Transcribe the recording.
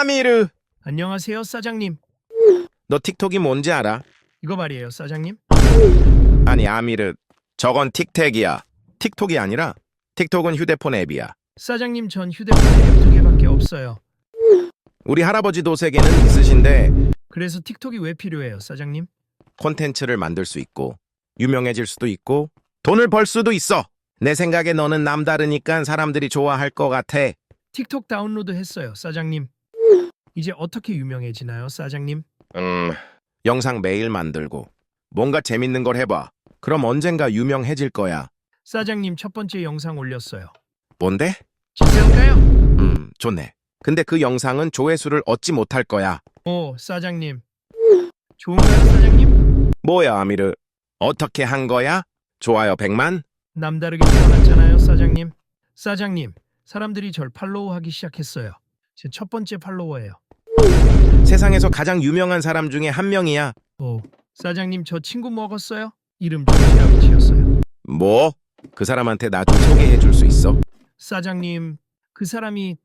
아미르. 안녕하세요, 사장님. 너 틱톡이 뭔지 알아? 이거 말이에요, 사장님. 아니 아미르. 저건 틱택이야. 틱톡이 아니라 틱톡은 휴대폰 앱이야. 사장님, 전 휴대폰에 앱두 개밖에 없어요. 우리 할아버지 도색에는 있으신데 그래서 틱톡이 왜 필요해요, 사장님? 콘텐츠를 만들 수 있고 유명해질 수도 있고 돈을 벌 수도 있어. 내 생각에 너는 남다르니까 사람들이 좋아할 것 같아. 틱톡 다운로드 했어요, 사장님. 이제 어떻게 유명해지나요, 사장님? 음, 영상 매일 만들고 뭔가 재밌는 걸 해봐. 그럼 언젠가 유명해질 거야. 사장님, 첫 번째 영상 올렸어요. 뭔데? 진짜일까요? 음, 좋네. 근데 그 영상은 조회수를 얻지 못할 거야. 오, 사장님. 좋은가요, 사장님? 뭐야, 아미르? 어떻게 한 거야? 좋아요 100만? 남다르게 태어났잖아요, 사장님. 사장님, 사람들이 절 팔로우하기 시작했어요. 제 첫 번째 팔로워예요. 세상에서 가장 유명한 사람 중에 한 명이야. 오, 사장님, 저 친구 먹었어요? 이름 조시라고 지었어요. 뭐? 그 사람한테 나 좀 소개해 줄 수 있어? 사장님, 그 사람이